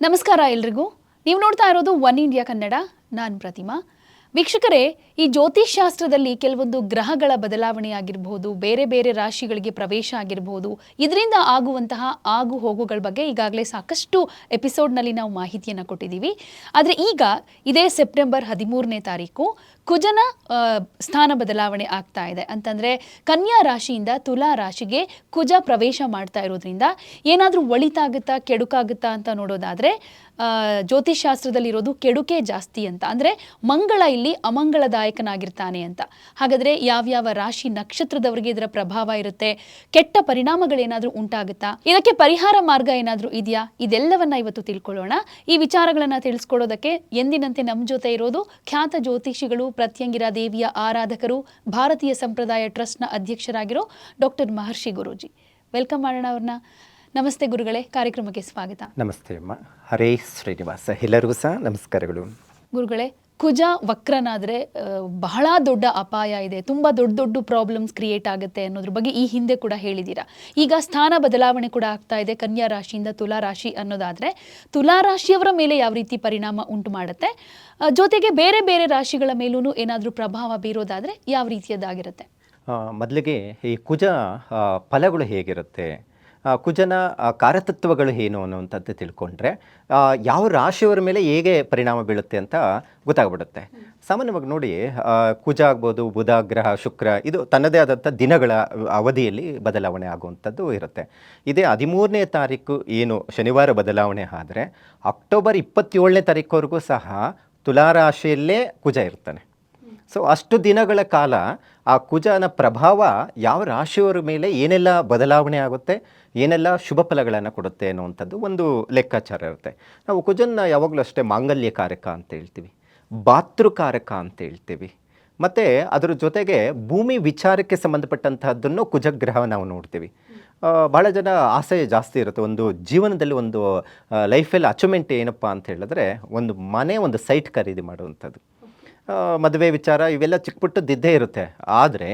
ನಮಸ್ಕಾರ ಎಲ್ರಿಗೂ. ನೀವು ನೋಡ್ತಾ ಇರೋದು ಒನ್ ಇಂಡಿಯಾ ಕನ್ನಡ. ನಾನು ಪ್ರತಿಮಾ. ವೀಕ್ಷಕರೇ, ಈ ಜ್ಯೋತಿಷ್ ಶಾಸ್ತ್ರದಲ್ಲಿ ಕೆಲವೊಂದು ಗ್ರಹಗಳ ಬದಲಾವಣೆ ಆಗಿರಬಹುದು ಬೇರೆ ಬೇರೆ ರಾಶಿಗಳಿಗೆ ಪ್ರವೇಶ ಆಗಿರಬಹುದು, ಇದರಿಂದ ಆಗುವಂತಹ ಆಗು ಹೋಗುಗಳ ಬಗ್ಗೆ ಈಗಾಗಲೇ ಸಾಕಷ್ಟು ಎಪಿಸೋಡ್ನಲ್ಲಿ ನಾವು ಮಾಹಿತಿಯನ್ನು ಕೊಟ್ಟಿದ್ದೀವಿ. ಆದರೆ ಈಗ ಇದೇ ಸೆಪ್ಟೆಂಬರ್ ಹದಿಮೂರನೇ ತಾರೀಕು ಕುಜನ ಸ್ಥಾನ ಬದಲಾವಣೆ ಆಗ್ತಾ ಇದೆ. ಅಂತಂದರೆ ಕನ್ಯಾ ರಾಶಿಯಿಂದ ತುಲಾ ರಾಶಿಗೆ ಕುಜ ಪ್ರವೇಶ ಮಾಡ್ತಾ ಇರೋದ್ರಿಂದ ಏನಾದರೂ ಒಳಿತಾಗುತ್ತಾ ಕೆಡುಕಾಗುತ್ತಾ ಅಂತ ನೋಡೋದಾದರೆ ಜ್ಯೋತಿಷ್ ಶಾಸ್ತ್ರದಲ್ಲಿರೋದು ಕೆಡುಕೆ ಜಾಸ್ತಿ ಅಂತ. ಅಂದರೆ ಮಂಗಳ ಇಲ್ಲಿ ಅಮಂಗಳದಾಯಕನಾಗಿರ್ತಾನೆ ಅಂತ. ಹಾಗಾದರೆ ಯಾವ್ಯಾವ ರಾಶಿ ನಕ್ಷತ್ರದವರಿಗೆ ಇದರ ಪ್ರಭಾವ ಇರುತ್ತೆ? ಕೆಟ್ಟ ಪರಿಣಾಮಗಳೇನಾದರೂ ಉಂಟಾಗುತ್ತಾ? ಇದಕ್ಕೆ ಪರಿಹಾರ ಮಾರ್ಗ ಏನಾದರೂ ಇದೆಯಾ? ಇದೆಲ್ಲವನ್ನ ಇವತ್ತು ತಿಳ್ಕೊಳ್ಳೋಣ. ಈ ವಿಚಾರಗಳನ್ನು ತಿಳಿಸ್ಕೊಡೋದಕ್ಕೆ ಎಂದಿನಂತೆ ನಮ್ಮ ಜೊತೆ ಇರೋದು ಖ್ಯಾತ ಜ್ಯೋತಿಷಿಗಳು, ಪ್ರತ್ಯಂಗಿರ ದೇವಿಯ ಆರಾಧಕರು, ಭಾರತೀಯ ಸಂಪ್ರದಾಯ ಟ್ರಸ್ಟ್ನ ಅಧ್ಯಕ್ಷರಾಗಿರೋ ಡಾಕ್ಟರ್ ಮಹರ್ಷಿ ಗುರೂಜಿ. ವೆಲ್ಕಮ್ ಮಾಡೋಣ ಅವ್ರನ್ನ. ನಮಸ್ತೆ ಗುರುಗಳೇ ಕಾರ್ಯಕ್ರಮಕ್ಕೆ ಸ್ವಾಗತ. ನಮಸ್ತೆ ಅಮ್ಮ. ಹರೇ ಶ್ರೀನಿವಾಸ. ಎಲ್ಲರಿಗೂ ಸಹ ನಮಸ್ಕಾರಗಳು. ಗುರುಗಳೇ ಕುಜ ವಕ್ರನಾದರೆ ಬಹಳ ದೊಡ್ಡ ಅಪಾಯ ಇದೆ. ತುಂಬ ದೊಡ್ಡ ದೊಡ್ಡ ಪ್ರಾಬ್ಲಮ್ಸ್ ಕ್ರಿಯೇಟ್ ಆಗುತ್ತೆ ಅನ್ನೋದ್ರ ಬಗ್ಗೆ ಈ ಹಿಂದೆ ಕೂಡ ಹೇಳಿದ್ದೀರಾ ಈಗ ಸ್ಥಾನ ಬದಲಾವಣೆ ಕೂಡ ಆಗ್ತಾ ಇದೆ ಕನ್ಯಾ ರಾಶಿಯಿಂದ ತುಲಾ ರಾಶಿ ಅನ್ನೋದಾದರೆ ತುಲಾ ರಾಶಿಯವರ ಮೇಲೆ ಯಾವ ರೀತಿ ಪರಿಣಾಮ ಉಂಟು ಮಾಡುತ್ತೆ ಜೊತೆಗೆ ಬೇರೆ ಬೇರೆ ರಾಶಿಗಳ ಮೇಲೂ ಏನಾದರೂ ಪ್ರಭಾವ ಬೀರೋದಾದರೆ ಯಾವ ರೀತಿಯದ್ದಾಗಿರುತ್ತೆ? ಮೊದಲಿಗೆ ಈ ಕುಜ ಫಲಗಳು ಹೇಗಿರುತ್ತೆ? ಕುಜನ ಕಾರತತ್ವಗಳು ಏನು ಅನ್ನುವಂಥದ್ದು ತಿಳ್ಕೊಂಡ್ರೆ ಯಾವ ರಾಶಿಯವರ ಮೇಲೆ ಹೇಗೆ ಪರಿಣಾಮ ಬೀಳುತ್ತೆ ಅಂತ ಗೊತ್ತಾಗ್ಬಿಡುತ್ತೆ. ಸಾಮಾನ್ಯವಾಗಿ ನೋಡಿ ಕುಜ ಆಗ್ಬೋದು, ಬುಧ, ಗ್ರಹ, ಶುಕ್ರ, ಇದು ತನ್ನದೇ ಆದಂಥ ದಿನಗಳ ಅವಧಿಯಲ್ಲಿ ಬದಲಾವಣೆ ಆಗುವಂಥದ್ದು ಇರುತ್ತೆ. ಇದೇ ಹದಿಮೂರನೇ ತಾರೀಕು ಏನು ಶನಿವಾರ ಬದಲಾವಣೆ ಆದರೆ, ಅಕ್ಟೋಬರ್ ಇಪ್ಪತ್ತೇಳನೇ ತಾರೀಕುವರೆಗೂ ಸಹ ತುಲಾರಾಶಿಯಲ್ಲೇ ಕುಜ ಇರ್ತಾನೆ. ಸೊ ಅಷ್ಟು ದಿನಗಳ ಕಾಲ ಆ ಕುಜನ ಪ್ರಭಾವ ಯಾವ ರಾಶಿಯವರ ಮೇಲೆ ಏನೆಲ್ಲ ಬದಲಾವಣೆ ಆಗುತ್ತೆ, ಏನೆಲ್ಲ ಶುಭ ಫಲಗಳನ್ನು ಕೊಡುತ್ತೆ ಅನ್ನುವಂಥದ್ದು ಒಂದು ಲೆಕ್ಕಾಚಾರ ಇರುತ್ತೆ. ನಾವು ಕುಜನ್ನ ಯಾವಾಗಲೂ ಅಷ್ಟೇ ಮಾಂಗಲ್ಯಕಾರಕ ಅಂತ ಹೇಳ್ತೀವಿ, ಭಾತೃಕಾರಕ ಅಂತ ಹೇಳ್ತೀವಿ. ಮತ್ತು ಅದರ ಜೊತೆಗೆ ಭೂಮಿ ವಿಚಾರಕ್ಕೆ ಸಂಬಂಧಪಟ್ಟಂತಹದ್ದನ್ನು ಕುಜಗ್ರಹ ನಾವು ನೋಡ್ತೀವಿ. ಭಾಳ ಜನ ಆಸೆ ಜಾಸ್ತಿ ಇರುತ್ತೆ. ಒಂದು ಜೀವನದಲ್ಲಿ ಒಂದು ಲೈಫಲ್ಲಿ ಅಚೀವ್ಮೆಂಟ್ ಏನಪ್ಪ ಅಂತ ಹೇಳಿದ್ರೆ ಒಂದು ಮನೆ, ಒಂದು ಸೈಟ್ ಖರೀದಿ ಮಾಡುವಂಥದ್ದು. ಮದುವೆ ವಿಚಾರ ಇವೆಲ್ಲ ಚಿಕ್ಕ ಪುಟ್ಟದ್ದಿದ್ದೇ ಇರುತ್ತೆ. ಆದರೆ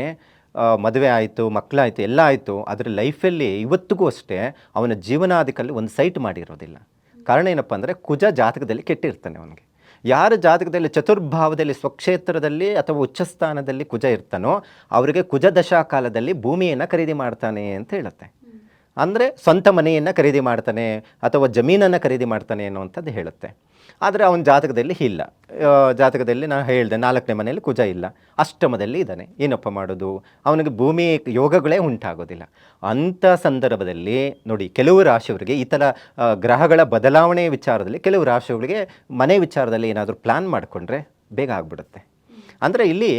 ಮದುವೆ ಆಯಿತು, ಮಕ್ಕಳಾಯಿತು, ಎಲ್ಲ ಆಯಿತು ಅದರ ಲೈಫಲ್ಲಿ ಇವತ್ತಿಗೂ ಅಷ್ಟೇ ಅವನ ಜೀವನಾದಿಕಲ್ಲಿ ಒಂದು ಸೈಟ್ ಮಾಡಿರೋದಿಲ್ಲ. ಕಾರಣ ಏನಪ್ಪ ಅಂದರೆ ಕುಜ ಜಾತಕದಲ್ಲಿ ಕೆಟ್ಟಿರ್ತಾನೆ ಅವನಿಗೆ. ಯಾರ ಜಾತಕದಲ್ಲಿ, ಚತುರ್ಭಾವದಲ್ಲಿ, ಸ್ವಕ್ಷೇತ್ರದಲ್ಲಿ ಅಥವಾ ಉಚ್ಚಸ್ಥಾನದಲ್ಲಿ ಕುಜ ಇರ್ತಾನೋ ಅವರಿಗೆ ಕುಜ ದಶಾ ಕಾಲದಲ್ಲಿ ಭೂಮಿಯನ್ನು ಖರೀದಿ ಮಾಡ್ತಾನೆ ಅಂತ ಹೇಳುತ್ತೆ. ಅಂದರೆ ಸ್ವಂತ ಮನೆಯನ್ನು ಖರೀದಿ ಮಾಡ್ತಾನೆ ಅಥವಾ ಜಮೀನನ್ನು ಖರೀದಿ ಮಾಡ್ತಾನೆ ಅನ್ನುವಂಥದ್ದು ಹೇಳುತ್ತೆ. ಆದರೆ ಅವನ ಜಾತಕದಲ್ಲಿ ಇಲ್ಲ. ಜಾತಕದಲ್ಲಿ ನಾನು ಹೇಳಿದೆ, ನಾಲ್ಕನೇ ಮನೆಯಲ್ಲಿ ಕುಜ ಇಲ್ಲ, ಅಷ್ಟಮದಲ್ಲಿ ಇದ್ದಾನೆ. ಏನಪ್ಪ ಮಾಡೋದು? ಅವನಿಗೆ ಭೂಮಿ ಯೋಗಗಳೇ ಉಂಟಾಗೋದಿಲ್ಲ. ಅಂಥ ಸಂದರ್ಭದಲ್ಲಿ ನೋಡಿ, ಕೆಲವು ರಾಶಿಯವರಿಗೆ ಈ ಥರ ಗ್ರಹಗಳ ಬದಲಾವಣೆ ವಿಚಾರದಲ್ಲಿ, ಕೆಲವು ರಾಶಿಗಳಿಗೆ ಮನೆ ವಿಚಾರದಲ್ಲಿ ಏನಾದರೂ ಪ್ಲ್ಯಾನ್ ಮಾಡಿಕೊಂಡ್ರೆ ಬೇಗ ಆಗ್ಬಿಡುತ್ತೆ. ಅಂದರೆ ಇಲ್ಲಿ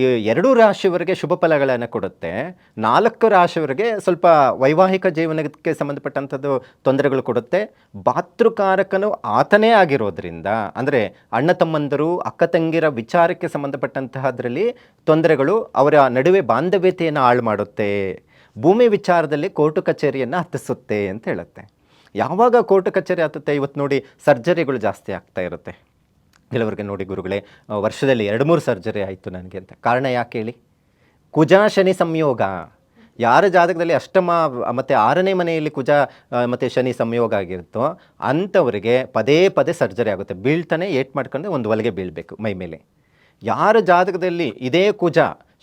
ಈ ಎರಡೂ ರಾಶಿಯವರಿಗೆ ಶುಭ ಫಲಗಳನ್ನು ಕೊಡುತ್ತೆ. ನಾಲ್ಕು ರಾಶಿಯವರಿಗೆ ಸ್ವಲ್ಪ ವೈವಾಹಿಕ ಜೀವನಕ್ಕೆ ಸಂಬಂಧಪಟ್ಟಂಥದ್ದು ತೊಂದರೆಗಳು ಕೊಡುತ್ತೆ. ಭಾತೃಕಾರಕನು ಆತನೇ ಆಗಿರೋದ್ರಿಂದ, ಅಂದರೆ ಅಣ್ಣ ತಮ್ಮಂದರು, ಅಕ್ಕ ತಂಗಿರ ವಿಚಾರಕ್ಕೆ ಸಂಬಂಧಪಟ್ಟಂತಹದ್ರಲ್ಲಿ ತೊಂದರೆಗಳು ಅವರ ನಡುವೆ ಬಾಂಧವ್ಯತೆಯನ್ನು ಹಾಳು ಮಾಡುತ್ತೆ. ಭೂಮಿ ವಿಚಾರದಲ್ಲಿ ಕೋರ್ಟು ಕಚೇರಿಯನ್ನು ಹತ್ತಿಸುತ್ತೆ ಅಂತ ಹೇಳುತ್ತೆ. ಯಾವಾಗ ಕೋರ್ಟು ಕಚೇರಿ ಹತ್ತುತ್ತೆ? ಇವತ್ತು ನೋಡಿ ಸರ್ಜರಿಗಳು ಜಾಸ್ತಿ ಆಗ್ತಾ ಇರುತ್ತೆ. ಕೆಲವರಿಗೆ ನೋಡಿ ಗುರುಗಳೇ ವರ್ಷದಲ್ಲಿ ಎರಡು ಮೂರು ಸರ್ಜರಿ ಆಯಿತು ನನಗೆ ಅಂತ. ಕಾರಣ ಯಾಕೆ ಹೇಳಿ? ಕುಜ ಶನಿ ಸಂಯೋಗ. ಯಾರ ಜಾತಕದಲ್ಲಿ ಅಷ್ಟಮ, ಮತ್ತು ಆರನೇ ಮನೆಯಲ್ಲಿ ಕುಜ ಮತ್ತು ಶನಿ ಸಂಯೋಗ ಆಗಿರುತ್ತೋ, ಅಂಥವರಿಗೆ ಪದೇ ಪದೇ ಸರ್ಜರಿ ಆಗುತ್ತೆ. ಬೀಳ್ತಾನೆ, ಏಟ್ ಮಾಡ್ಕೊಂಡು ಒಂದು ಒಳಗೆ ಬೀಳಬೇಕು ಮೈ ಮೇಲೆ. ಯಾರ ಜಾತಕದಲ್ಲಿ ಇದೇ ಕುಜ,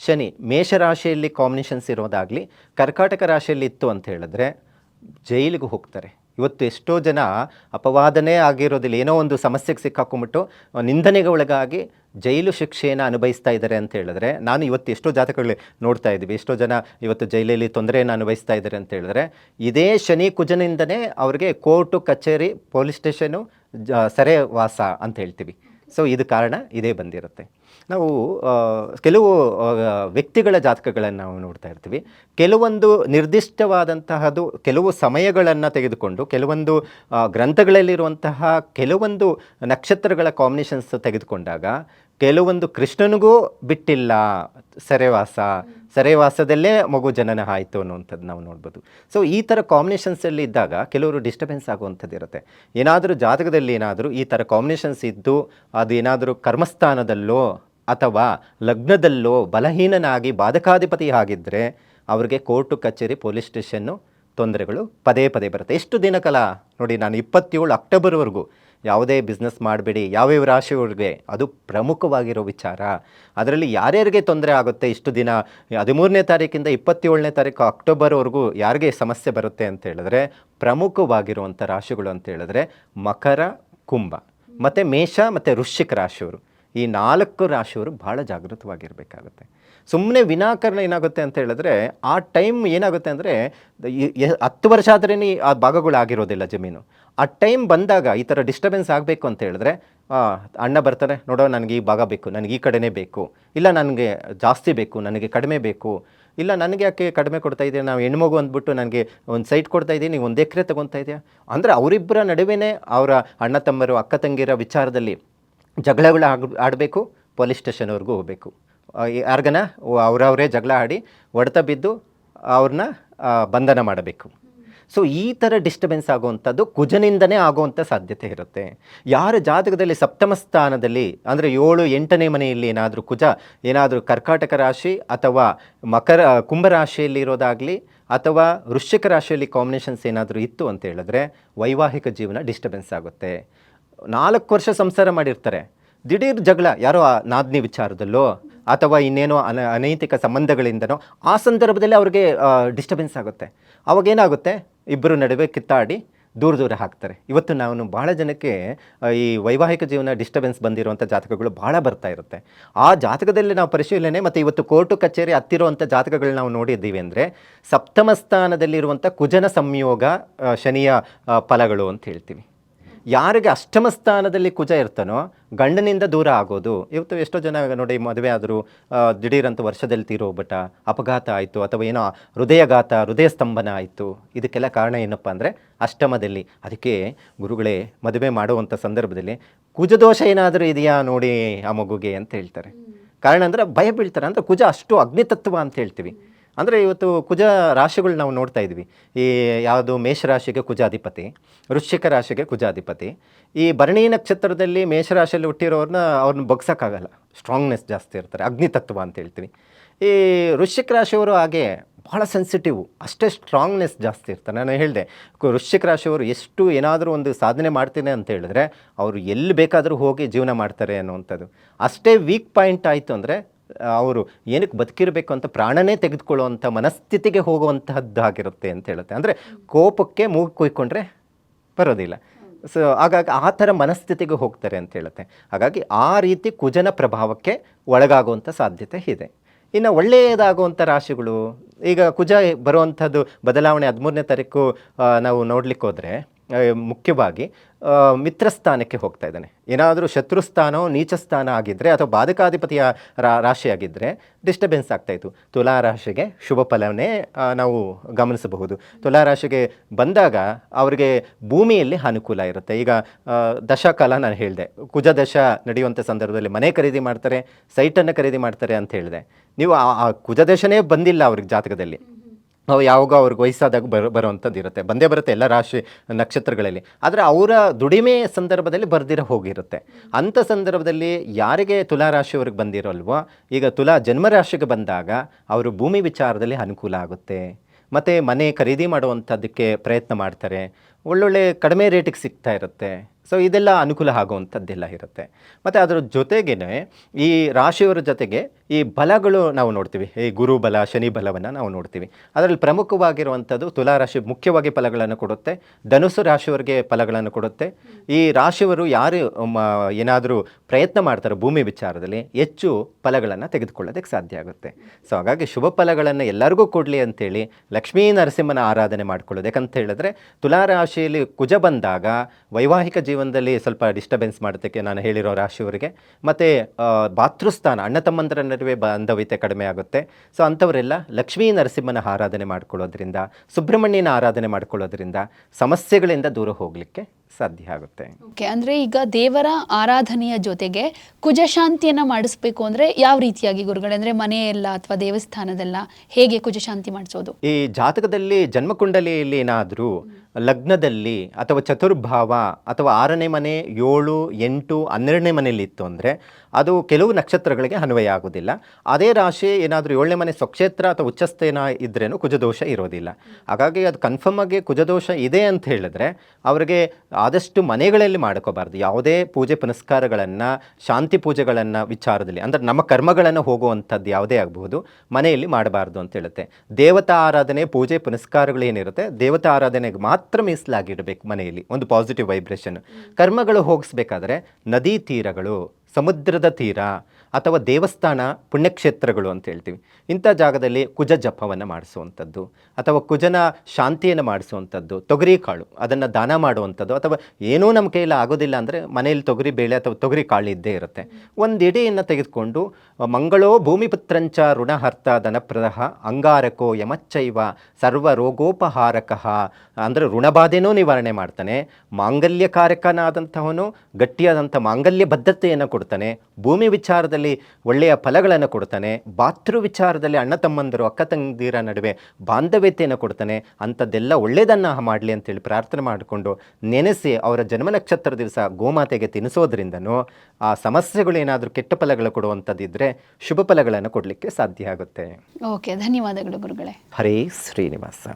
ಶನಿ ಮೇಷರಾಶಿಯಲ್ಲಿ ಕಾಂಬಿನೇಷನ್ಸ್ ಇರೋದಾಗಲಿ ಕರ್ಕಾಟಕ ರಾಶಿಯಲ್ಲಿ ಇತ್ತು ಅಂತ ಹೇಳಿದ್ರೆ ಜೈಲಿಗೆ ಹೋಗ್ತಾರೆ. ಇವತ್ತು ಎಷ್ಟೋ ಜನ ಅಪವಾದನೇ ಆಗಿರೋದಿಲ್ಲ. ಏನೋ ಒಂದು ಸಮಸ್ಯೆಗೆ ಸಿಕ್ಕಾಕೊಂಬಿಟ್ಟು ನಿಂದನೆಗೆ ಒಳಗಾಗಿ ಜೈಲು ಶಿಕ್ಷೆಯನ್ನು ಅನುಭವಿಸ್ತಾ ಇದ್ದಾರೆ ಅಂತ ಹೇಳಿದ್ರೆ, ನಾನು ಇವತ್ತು ಎಷ್ಟೋ ಜಾತಕಗಳು ನೋಡ್ತಾ ಇದ್ದೀವಿ. ಎಷ್ಟೋ ಜನ ಇವತ್ತು ಜೈಲಲ್ಲಿ ತೊಂದರೆಯನ್ನು ಅನುಭವಿಸ್ತಾ ಇದ್ದಾರೆ ಅಂತ ಹೇಳಿದ್ರೆ, ಇದೇ ಶನಿ ಕುಜನಿಂದನೇ ಅವ್ರಿಗೆ ಕೋರ್ಟು, ಕಚೇರಿ, ಪೊಲೀಸ್ ಸ್ಟೇಷನು, ಜ, ಸೆರೆವಾಸ ಅಂತ ಹೇಳ್ತೀವಿ. ಸೊ, ಇದು ಕಾರಣ ಇದೇ ಬಂದಿರುತ್ತೆ. ನಾವು ಕೆಲವು ವ್ಯಕ್ತಿಗಳ ಜಾತಕಗಳನ್ನು ನಾವು ನೋಡ್ತಾ ಇರ್ತೀವಿ. ಕೆಲವೊಂದು ನಿರ್ದಿಷ್ಟವಾದಂತಹದು ಕೆಲವು ಸಮಯಗಳನ್ನು ತೆಗೆದುಕೊಂಡು, ಕೆಲವೊಂದು ಗ್ರಂಥಗಳಲ್ಲಿರುವಂತಹ ಕೆಲವೊಂದು ನಕ್ಷತ್ರಗಳ ಕಾಂಬಿನೇಷನ್ಸ್ ತೆಗೆದುಕೊಂಡಾಗ, ಕೆಲವೊಂದು ಕೃಷ್ಣನಿಗೂ ಬಿಟ್ಟಿಲ್ಲ, ಸೆರೆವಾಸ, ಸೆರೆವಾಸದಲ್ಲೇ ಮಗು ಜನನ ಆಯಿತು ಅನ್ನುವಂಥದ್ದು ನಾವು ನೋಡ್ಬೋದು. ಸೊ ಈ ಥರ ಕಾಂಬಿನೇಷನ್ಸಲ್ಲಿ ಇದ್ದಾಗ ಕೆಲವರು ಡಿಸ್ಟರ್ಬೆನ್ಸ್ ಆಗುವಂಥದ್ದು ಇರುತ್ತೆ. ಏನಾದರೂ ಜಾತಕದಲ್ಲಿ ಏನಾದರೂ ಈ ಥರ ಕಾಂಬಿನೇಷನ್ಸ್ ಇದ್ದು ಅದು ಏನಾದರೂ ಕರ್ಮಸ್ಥಾನದಲ್ಲೋ ಅಥವಾ ಲಗ್ನದಲ್ಲೋ ಬಲಹೀನನಾಗಿ ಬಾಧಕಾಧಿಪತಿ ಆಗಿದ್ದರೆ ಅವರಿಗೆ ಕೋರ್ಟು ಕಚೇರಿ, ಪೊಲೀಸ್ ಸ್ಟೇಷನ್ನು ತೊಂದರೆಗಳು ಪದೇ ಪದೇ ಬರುತ್ತೆ. ಎಷ್ಟು ದಿನ ಕಲ? ನೋಡಿ, ನಾನು ಇಪ್ಪತ್ತೇಳು ಅಕ್ಟೋಬರ್ವರೆಗೂ ಯಾವುದೇ ಬಿಸ್ನೆಸ್ ಮಾಡಬೇಡಿ, ಯಾವ್ಯಾವ ರಾಶಿಯವ್ರಿಗೆ ಅದು ಪ್ರಮುಖವಾಗಿರೋ ವಿಚಾರ. ಅದರಲ್ಲಿ ಯಾರ್ಯಾರಿಗೆ ತೊಂದರೆ ಆಗುತ್ತೆ ಇಷ್ಟು ದಿನ? ಹದಿಮೂರನೇ ತಾರೀಕಿಂದ ಇಪ್ಪತ್ತೇಳನೇ ತಾರೀಕು ಅಕ್ಟೋಬರ್ವರೆಗೂ ಯಾರಿಗೆ ಸಮಸ್ಯೆ ಬರುತ್ತೆ ಅಂತ ಹೇಳಿದ್ರೆ, ಪ್ರಮುಖವಾಗಿರುವಂಥ ರಾಶಿಗಳು ಅಂತ ಹೇಳಿದ್ರೆ ಮಕರ, ಕುಂಭ, ಮತ್ತು ಮೇಷ, ಮತ್ತು ವೃಶ್ಚಿಕ ರಾಶಿಯವರು. ಈ ನಾಲ್ಕು ರಾಶಿಯವರು ಭಾಳ ಜಾಗೃತವಾಗಿರಬೇಕಾಗುತ್ತೆ. ಸುಮ್ಮನೆ ವಿನಾಕಾರಣ ಏನಾಗುತ್ತೆ ಅಂತ ಹೇಳಿದ್ರೆ, ಆ ಟೈಮ್ ಏನಾಗುತ್ತೆ ಅಂದರೆ ಹತ್ತು ವರ್ಷ ಆದ್ರೇ ಆ ಭಾಗಗಳಾಗಿರೋದಿಲ್ಲ ಜಮೀನು. ಆ ಟೈಮ್ ಬಂದಾಗ ಈ ಥರ ಡಿಸ್ಟರ್ಬೆನ್ಸ್ ಆಗಬೇಕು ಅಂತ ಹೇಳಿದ್ರೆ ಅಣ್ಣ ಬರ್ತಾರೆ, ನೋಡೋ ನನಗೆ ಈ ಭಾಗ ಬೇಕು, ನನಗೆ ಈ ಕಡೆನೇ ಬೇಕು, ಇಲ್ಲ ನನಗೆ ಜಾಸ್ತಿ ಬೇಕು, ನನಗೆ ಕಡಿಮೆ ಬೇಕು, ಇಲ್ಲ ನನಗೆ ಯಾಕೆ ಕಡಿಮೆ ಕೊಡ್ತಾ ಇದೆಯಾ, ನಾವು ಹೆಣ್ಮಗು ಅಂದ್ಬಿಟ್ಟು ನನಗೆ ಒಂದು ಸೈಟ್ ಕೊಡ್ತಾ ಇದ್ದೀನಿ ನೀವು ಒಂದು ಎಕರೆ ತೊಗೊತಾ ಇದೆಯಾ. ಅಂದರೆ ಅವರಿಬ್ಬರ ನಡುವೆ ಅವರ ಅಣ್ಣ ತಮ್ಮರು, ಅಕ್ಕ ತಂಗಿರ ವಿಚಾರದಲ್ಲಿ ಜಗಳಗಳು ಆಗ, ಆಡಬೇಕು, ಪೊಲೀಸ್ ಸ್ಟೇಷನ್ವರೆಗೂ ಹೋಗಬೇಕು. ಯಾರಿಗನ ಅವರವರೇ ಜಗಳ ಆಡಿ ಹೊಡೆತ ಬಿದ್ದು ಅವ್ರನ್ನ ಬಂಧನ ಮಾಡಬೇಕು. ಸೊ, ಈ ಥರ ಡಿಸ್ಟರ್ಬೆನ್ಸ್ ಆಗುವಂಥದ್ದು ಕುಜನಿಂದನೇ ಆಗುವಂಥ ಸಾಧ್ಯತೆ ಇರುತ್ತೆ. ಯಾರ ಜಾತಕದಲ್ಲಿ ಸಪ್ತಮ ಸ್ಥಾನದಲ್ಲಿ, ಅಂದರೆ ಏಳು, ಎಂಟನೇ ಮನೆಯಲ್ಲಿ ಏನಾದರೂ ಕುಜ, ಏನಾದರೂ ಕರ್ಕಾಟಕ ರಾಶಿ ಅಥವಾ ಮಕರ ಕುಂಭರಾಶಿಯಲ್ಲಿ ಇರೋದಾಗಲಿ, ಅಥವಾ ವೃಶ್ಚಿಕ ರಾಶಿಯಲ್ಲಿ ಕಾಂಬಿನೇಷನ್ಸ್ ಏನಾದರೂ ಇತ್ತು ಅಂತ ಹೇಳಿದ್ರೆ ವೈವಾಹಿಕ ಜೀವನ ಡಿಸ್ಟರ್ಬೆನ್ಸ್ ಆಗುತ್ತೆ. ನಾಲ್ಕು ವರ್ಷ ಸಂಸಾರ ಮಾಡಿರ್ತಾರೆ. ದಿಢೀರ್ ಜಗಳ, ಯಾರೋ ಆ ನಾದ್ನಿ ವಿಚಾರದಲ್ಲೋ, ಅಥವಾ ಇನ್ನೇನೋ ಅನ, ಅನೈತಿಕ ಸಂಬಂಧಗಳಿಂದನೋ, ಆ ಸಂದರ್ಭದಲ್ಲಿ ಅವ್ರಿಗೆ ಡಿಸ್ಟರ್ಬೆನ್ಸ್ ಆಗುತ್ತೆ. ಅವಾಗೇನಾಗುತ್ತೆ ಇಬ್ಬರು ನಡುವೆ ಕಿತ್ತಾಡಿ ದೂರ ದೂರ ಹಾಕ್ತಾರೆ. ಇವತ್ತು ನಾನು ಭಾಳ ಜನಕ್ಕೆ ಈ ವೈವಾಹಿಕ ಜೀವನ ಡಿಸ್ಟರ್ಬೆನ್ಸ್ ಬಂದಿರುವಂಥ ಜಾತಕಗಳು ಭಾಳ ಬರ್ತಾ ಇರುತ್ತೆ. ಆ ಜಾತಕದಲ್ಲಿ ನಾವು ಪರಿಶೀಲನೆ ಮತ್ತು ಇವತ್ತು ಕೋರ್ಟು ಕಚೇರಿ ಹತ್ತಿರುವಂಥ ಜಾತಕಗಳು ನಾವು ನೋಡಿದ್ದೀವಿ ಅಂದರೆ, ಸಪ್ತಮ ಸ್ಥಾನದಲ್ಲಿರುವಂಥ ಕುಜನ ಸಂಯೋಗ ಶನಿಯ ಫಲಗಳು ಅಂತ ಹೇಳ್ತೀವಿ. ಯಾರಿಗೆ ಅಷ್ಟಮ ಸ್ಥಾನದಲ್ಲಿ ಕುಜ ಇರ್ತಾನೋ ಗಂಡನಿಂದ ದೂರ ಆಗೋದು. ಇವತ್ತು ಎಷ್ಟೋ ಜನ ನೋಡಿ ಮದುವೆ ಆದರೂ ದಿಢೀರಂತ ವರ್ಷದಲ್ಲಿ ತೀರೋಗ್ಬಿಟ್ಟ ಅಪಘಾತ ಆಯಿತು ಅಥವಾ ಏನೋ ಹೃದಯಘಾತ ಹೃದಯ ಸ್ತಂಭನ ಆಯಿತು. ಇದಕ್ಕೆಲ್ಲ ಕಾರಣ ಏನಪ್ಪ ಅಂದರೆ ಅಷ್ಟಮದಲ್ಲಿ. ಅದಕ್ಕೆ ಗುರುಗಳೇ ಮದುವೆ ಮಾಡುವಂಥ ಸಂದರ್ಭದಲ್ಲಿ ಕುಜದೋಷ ಏನಾದರೂ ಇದೆಯಾ ನೋಡಿ ಆ ಮಗುಗೆ ಅಂತ ಹೇಳ್ತಾರೆ. ಕಾರಣ ಅಂದರೆ ಭಯ ಬೀಳ್ತಾರೆ. ಅಂದರೆ ಕುಜ ಅಷ್ಟು ಅಗ್ನಿತತ್ವ ಅಂತ ಹೇಳ್ತೀವಿ. ಅಂದರೆ ಇವತ್ತು ಕುಜ ರಾಶಿಗಳು ನಾವು ನೋಡ್ತಾ ಇದ್ವಿ. ಈ ಯಾವುದು ಮೇಷರಾಶಿಗೆ ಕುಜಾಧಿಪತಿ, ವೃಶ್ಚಿಕ ರಾಶಿಗೆ ಕುಜಾಧಿಪತಿ, ಈ ಭರಣಿ ನಕ್ಷತ್ರದಲ್ಲಿ ಮೇಷರಾಶಿಯಲ್ಲಿ ಹುಟ್ಟಿರೋರನ್ನ ಅವ್ರನ್ನ ಬಗ್ಸೋಕ್ಕಾಗಲ್ಲ. ಸ್ಟ್ರಾಂಗ್ನೆಸ್ ಜಾಸ್ತಿ ಇರ್ತಾರೆ, ಅಗ್ನಿತತ್ವ ಅಂತ ಹೇಳ್ತೀವಿ. ಈ ವೃಶ್ಚಿಕ ರಾಶಿಯವರು ಹಾಗೆ ಭಾಳ ಸೆನ್ಸಿಟಿವ್ ಅಷ್ಟೇ ಸ್ಟ್ರಾಂಗ್ನೆಸ್ ಜಾಸ್ತಿ ಇರ್ತಾರೆ. ನಾನು ಹೇಳಿದೆ, ವೃಶ್ಚಿಕ ರಾಶಿಯವರು ಎಷ್ಟು ಏನಾದರೂ ಒಂದು ಸಾಧನೆ ಮಾಡ್ತೀನಿ ಅಂತ ಹೇಳಿದ್ರೆ ಅವರು ಎಲ್ಲಿ ಬೇಕಾದರೂ ಹೋಗಿ ಜೀವನ ಮಾಡ್ತಾರೆ ಅನ್ನುವಂಥದ್ದು. ಅಷ್ಟೇ ವೀಕ್ ಪಾಯಿಂಟ್ ಆಯಿತು ಅಂದರೆ ಅವರು ಏನಕ್ಕೆ ಬದುಕಿರಬೇಕು ಅಂತ ಪ್ರಾಣನೇ ತೆಗೆದುಕೊಳ್ಳುವಂಥ ಮನಸ್ಥಿತಿಗೆ ಹೋಗುವಂತಹದ್ದಾಗಿರುತ್ತೆ ಅಂತ ಹೇಳುತ್ತೆ. ಅಂದರೆ ಕೋಪಕ್ಕೆ ಮೂಗು ಕುಯ್ಕೊಂಡ್ರೆ ಬರೋದಿಲ್ಲ ಸೊ ಹಾಗಾಗಿ ಆ ಥರ ಮನಸ್ಥಿತಿಗೆ ಹೋಗ್ತಾರೆ ಅಂತ ಹೇಳುತ್ತೆ. ಹಾಗಾಗಿ ಆ ರೀತಿ ಕುಜನ ಪ್ರಭಾವಕ್ಕೆ ಒಳಗಾಗುವಂಥ ಸಾಧ್ಯತೆ ಇದೆ. ಇನ್ನು ಒಳ್ಳೆಯದಾಗುವಂಥ ರಾಶಿಗಳು, ಈಗ ಕುಜ ಬರುವಂಥದ್ದು ಬದಲಾವಣೆ ಹದಿಮೂರನೇ ತಾರೀಕು ನಾವು ನೋಡಲಿಕ್ಕೆ ಹೋದರೆ ಮುಖ್ಯವಾಗಿ ಮಿತ್ರಸ್ಥಾನಕ್ಕೆ ಮಿತ್ರ ಸ್ಥಾನಕ್ಕೆ ಹೋಗ್ತಾ ಇದ್ದಾನೆ. ಏನಾದರೂ ಶತ್ರು ಸ್ಥಾನೋ ನೀಚ ಸ್ಥಾನ ಆಗಿದ್ದರೆ ಅಥವಾ ಬಾಧಕಾಧಿಪತಿಯ ರಾ ರಾಶಿಯಾಗಿದ್ದರೆ ಡಿಸ್ಟರ್ಬೆನ್ಸ್ ಆಗ್ತಾಯಿತ್ತು ತುಲಾ ರಾಶಿಗೆ ಶುಭ ಫಲವನ್ನೇ ನಾವು ಗಮನಿಸಬಹುದು. ತುಲಾ ರಾಶಿಗೆ ಬಂದಾಗ ಅವರಿಗೆ ಭೂಮಿಯಲ್ಲಿ ಅನುಕೂಲ ಇರುತ್ತೆ. ಈಗ ದಶಕಾಲ ನಾನು ಹೇಳಿದೆ. ಕುಜ ದಶ ನಡೆಯುವಂಥ ಸಂದರ್ಭದಲ್ಲಿ ಮನೆ ಖರೀದಿ ಮಾಡ್ತಾರೆ ಸೈಟನ್ನು ಖರೀದಿ ಮಾಡ್ತಾರೆ ಅಂತ ಹೇಳಿದೆ. ನೀವು ಆ ಕುಜದೇಶನೇ ಕುಜ ದಶನೇ ಬಂದಿಲ್ಲ ಅವ್ರಿಗೆ ಜಾತಕದಲ್ಲಿ. ಅವು ಯಾವಾಗ ಅವ್ರಿಗೆ ವಯಸ್ಸಾದಾಗ ಬರೋ, ಬರುವಂಥದ್ದು ಇರುತ್ತೆ. ಬಂದೇ ಬರುತ್ತೆ ಎಲ್ಲ ರಾಶಿ ನಕ್ಷತ್ರಗಳಲ್ಲಿ. ಆದರೆ ಅವರ ದುಡಿಮೆ ಸಂದರ್ಭದಲ್ಲಿ ಬರ್ದಿರೋ ಹೋಗಿರುತ್ತೆ. ಅಂಥ ಸಂದರ್ಭದಲ್ಲಿ ಯಾರಿಗೆ ತುಲಾ ರಾಶಿಯವ್ರಿಗೆ ಬಂದಿರೋಲ್ವೋ, ಈಗ ತುಲಾ ಜನ್ಮರಾಶಿಗೆ ಬಂದಾಗ ಅವರು ಭೂಮಿ ವಿಚಾರದಲ್ಲಿ ಅನುಕೂಲ ಆಗುತ್ತೆ. ಮತ್ತು ಮನೆ ಖರೀದಿ ಮಾಡುವಂಥದ್ದಕ್ಕೆ ಪ್ರಯತ್ನ ಮಾಡ್ತಾರೆ. ಒಳ್ಳೊಳ್ಳೆ ಕಡಿಮೆ ರೇಟಿಗೆ ಸಿಗ್ತಾ ಇರುತ್ತೆ. ಸೊ ಇದೆಲ್ಲ ಅನುಕೂಲ ಆಗುವಂಥದ್ದೆಲ್ಲ ಇರುತ್ತೆ. ಮತ್ತು ಅದರ ಜೊತೆಗೇ ಈ ರಾಶಿಯವರ ಜೊತೆಗೆ ಈ ಬಲಗಳು ನಾವು ನೋಡ್ತೀವಿ. ಈ ಗುರು ಬಲ, ಶನಿ ಬಲವನ್ನು ನಾವು ನೋಡ್ತೀವಿ. ಅದರಲ್ಲಿ ಪ್ರಮುಖವಾಗಿರುವಂಥದ್ದು ತುಲಾ ರಾಶಿ ಮುಖ್ಯವಾಗಿ ಫಲಗಳನ್ನು ಕೊಡುತ್ತೆ. ಧನುಸು ರಾಶಿಯವರಿಗೆ ಫಲಗಳನ್ನು ಕೊಡುತ್ತೆ. ಈ ರಾಶಿಯವರು ಯಾರು ಏನಾದರೂ ಪ್ರಯತ್ನ ಮಾಡ್ತಾರೋ ಭೂಮಿ ವಿಚಾರದಲ್ಲಿ, ಹೆಚ್ಚು ಫಲಗಳನ್ನು ತೆಗೆದುಕೊಳ್ಳೋದಕ್ಕೆ ಸಾಧ್ಯ ಆಗುತ್ತೆ. ಸೊ, ಹಾಗಾಗಿ ಶುಭ ಫಲಗಳನ್ನು ಎಲ್ಲರಿಗೂ ಕೊಡಲಿ ಅಂತೇಳಿ ಲಕ್ಷ್ಮೀ ನರಸಿಂಹನ ಆರಾಧನೆ ಮಾಡ್ಕೊಳ್ಳೋದು ಯಾಕಂತ ಹೇಳಿದ್ರೆ, ತುಲಾ ರಾಶಿಯಲ್ಲಿ ಕುಜ ಬಂದಾಗ ವೈವಾಹಿಕ ಜೀವನದಲ್ಲಿ ಸ್ವಲ್ಪ ಡಿಸ್ಟರ್ಬೆನ್ಸ್ ಮಾಡೋದಕ್ಕೆ ನಾನು ಹೇಳಿರೋ ರಾಶಿಯವರಿಗೆ, ಮತ್ತು ಭಾತೃಸ್ಥಾನ, ಅಣ್ಣ ತಮ್ಮಂದರ ನಡುವೆ ಬಾಂಧವ್ಯತೆ ಕಡಿಮೆ ಆಗುತ್ತೆ. ಸೊ ಅಂಥವರೆಲ್ಲ ಲಕ್ಷ್ಮೀ ನರಸಿಂಹನ ಆರಾಧನೆ ಮಾಡ್ಕೊಳ್ಳೋದ್ರಿಂದ, ಸುಬ್ರಹ್ಮಣ್ಯನ ಆರಾಧನೆ ಮಾಡ್ಕೊಳ್ಳೋದ್ರಿಂದ ಸಮಸ್ಯೆಗಳಿಂದ ದೂರ ಹೋಗಲಿಕ್ಕೆ ಸಾಧ್ಯ ಆಗುತ್ತೆ. ಓಕೆ ಅಂದ್ರೆ ಈಗ ದೇವರ ಆರಾಧನೆಯ ಜೊತೆಗೆ ಕುಜಶಾಂತಿಯನ್ನು ಮಾಡಿಸ್ಬೇಕು ಅಂದ್ರೆ ಯಾವ ರೀತಿಯಾಗಿ ಗುರುಗಳೇ? ಅಂದ್ರೆ ಮನೆಯೆಲ್ಲ ಅಥವಾ ದೇವಸ್ಥಾನದೆಲ್ಲ ಹೇಗೆ ಕುಜಶಾಂತಿ ಮಾಡಿಸೋದು? ಈ ಜಾತಕದಲ್ಲಿ ಜನ್ಮಕುಂಡಲಿಯಲ್ಲಿ ಏನಾದರೂ ಲಗ್ನದಲ್ಲಿ ಅಥವಾ ಚತುರ್ಭಾವ ಅಥವಾ ಆರನೇ ಮನೆ ಏಳು ಎಂಟು ಹನ್ನೆರಡನೇ ಮನೆಯಲ್ಲಿ ಇತ್ತು ಅಂದರೆ ಅದು ಕೆಲವು ನಕ್ಷತ್ರಗಳಿಗೆ ಅನ್ವಯ ಆಗೋದಿಲ್ಲ. ಅದೇ ರಾಶಿ ಏನಾದರೂ ಏಳನೇ ಮನೆ ಸ್ವಕ್ಷೇತ್ರ ಅಥವಾ ಉಚ್ಚಸ್ಥೇನ ಇದ್ರೇನು ಕುಜದೋಷ ಇರೋದಿಲ್ಲ. ಹಾಗಾಗಿ ಅದು ಕನ್ಫರ್ಮ್ ಆಗಿ ಕುಜದೋಷ ಇದೆ ಅಂತ ಹೇಳಿದ್ರೆ ಅವರಿಗೆ ಆದಷ್ಟು ಮನೆಗಳಲ್ಲಿ ಮಾಡ್ಕೋಬಾರ್ದು. ಯಾವುದೇ ಪೂಜೆ ಪುನಸ್ಕಾರಗಳನ್ನು ಶಾಂತಿ ಪೂಜೆಗಳನ್ನು ವಿಚಾರದಲ್ಲಿ ಅಂದರೆ ನಮ್ಮ ಕರ್ಮಗಳನ್ನು ಹೋಗುವಂಥದ್ದು ಯಾವುದೇ ಆಗಬಹುದು ಮನೆಯಲ್ಲಿ ಮಾಡಬಾರ್ದು ಅಂತ ಹೇಳುತ್ತೆ. ದೇವತಾ ಆರಾಧನೆ ಪೂಜೆ ಪುನಸ್ಕಾರಗಳು ಏನಿರುತ್ತೆ ದೇವತಾ ಆರಾಧನೆಗೆ ಮಾತ್ರ ಮೀಸಲಾಗಿಡಬೇಕು ಮನೆಯಲ್ಲಿ ಒಂದು ಪಾಸಿಟಿವ್ ವೈಬ್ರೇಷನ್ ಕರ್ಮಗಳು ಹೋಗಿಸ್ಬೇಕಾದ್ರೆ ನದಿ ತೀರಗಳು ಸಮುದ್ರದ ತೀರ ಅಥವಾ ದೇವಸ್ಥಾನ, ಪುಣ್ಯಕ್ಷೇತ್ರಗಳು ಅಂತ ಹೇಳ್ತೀವಿ. ಇಂಥ ಜಾಗದಲ್ಲಿ ಕುಜ ಜಪವನ್ನು ಮಾಡಿಸುವಂಥದ್ದು, ಅಥವಾ ಕುಜನ ಶಾಂತಿಯನ್ನು ಮಾಡಿಸುವಂಥದ್ದು, ತೊಗರಿ ಕಾಳು, ಅದನ್ನು ದಾನ ಮಾಡುವಂಥದ್ದು, ಅಥವಾ ಏನೂ ನಮ್ಮ ಕೈಯಲ್ಲಿ ಆಗೋದಿಲ್ಲ ಅಂದರೆ ಮನೆಯಲ್ಲಿ ತೊಗರಿ ಬೇಳೆ ಅಥವಾ ತೊಗರಿ ಕಾಳು ಇದ್ದೇ ಇರುತ್ತೆ. ಒಂದು ಇಡಿಯನ್ನು ತೆಗೆದುಕೊಂಡು, ಮಂಗಳೋ ಭೂಮಿಪುತ್ರಂಚ ಋಣಹರ್ತ ಧನಪ್ರದಃ ಅಂಗಾರಕೋ ಯಮಚ್ಚೈವ ಸರ್ವ ರೋಗೋಪಹಾರಕಃ, ಅಂದರೆ ಋಣಬಾಧೆನೂ ನಿವಾರಣೆ ಮಾಡ್ತಾನೆ. ಮಾಂಗಲ್ಯಕಾರಕನಾದಂಥವನು ಗಟ್ಟಿಯಾದಂಥ ಮಾಂಗಲ್ಯ ಬದ್ಧತೆಯನ್ನು ಕೊಡ್ತಾನೆ. ಭೂಮಿ ವಿಚಾರದಲ್ಲಿ ಒಳ್ಳೆಯ ಫಲಗಳನ್ನು ಕೊಡ್ತಾನೆ ಭಾತೃ ವಿಚಾರದಲ್ಲಿ ಅಣ್ಣ ತಮ್ಮಂದಿರು ಅಕ್ಕ ತಂಗಿರ ನಡುವೆ ಬಾಂಧವ್ಯತೆಯನ್ನು ಕೊಡ್ತಾನೆ ಅಂಥದ್ದೆಲ್ಲ ಒಳ್ಳೆಯದನ್ನು ಮಾಡಲಿ ಅಂತೇಳಿ ಪ್ರಾರ್ಥನೆ ಮಾಡಿಕೊಂಡು ನೆನೆಸಿ ಅವರ ಜನ್ಮ ನಕ್ಷತ್ರ ದಿವಸ ಗೋಮಾತೆಗೆ ತಿನ್ನಿಸೋದ್ರಿಂದನೂ ಆ ಸಮಸ್ಯೆಗಳು ಏನಾದರೂ ಕೆಟ್ಟ ಫಲಗಳು ಕೊಡುವಂಥದ್ದಿದ್ದರೆ ಶುಭ ಫಲಗಳನ್ನು ಕೊಡಲಿಕ್ಕೆ ಸಾಧ್ಯ ಆಗುತ್ತೆ. ಓಕೆ ಧನ್ಯವಾದಗಳು ಗುರುಗಳೇ. ಹರೇ ಶ್ರೀನಿವಾಸ.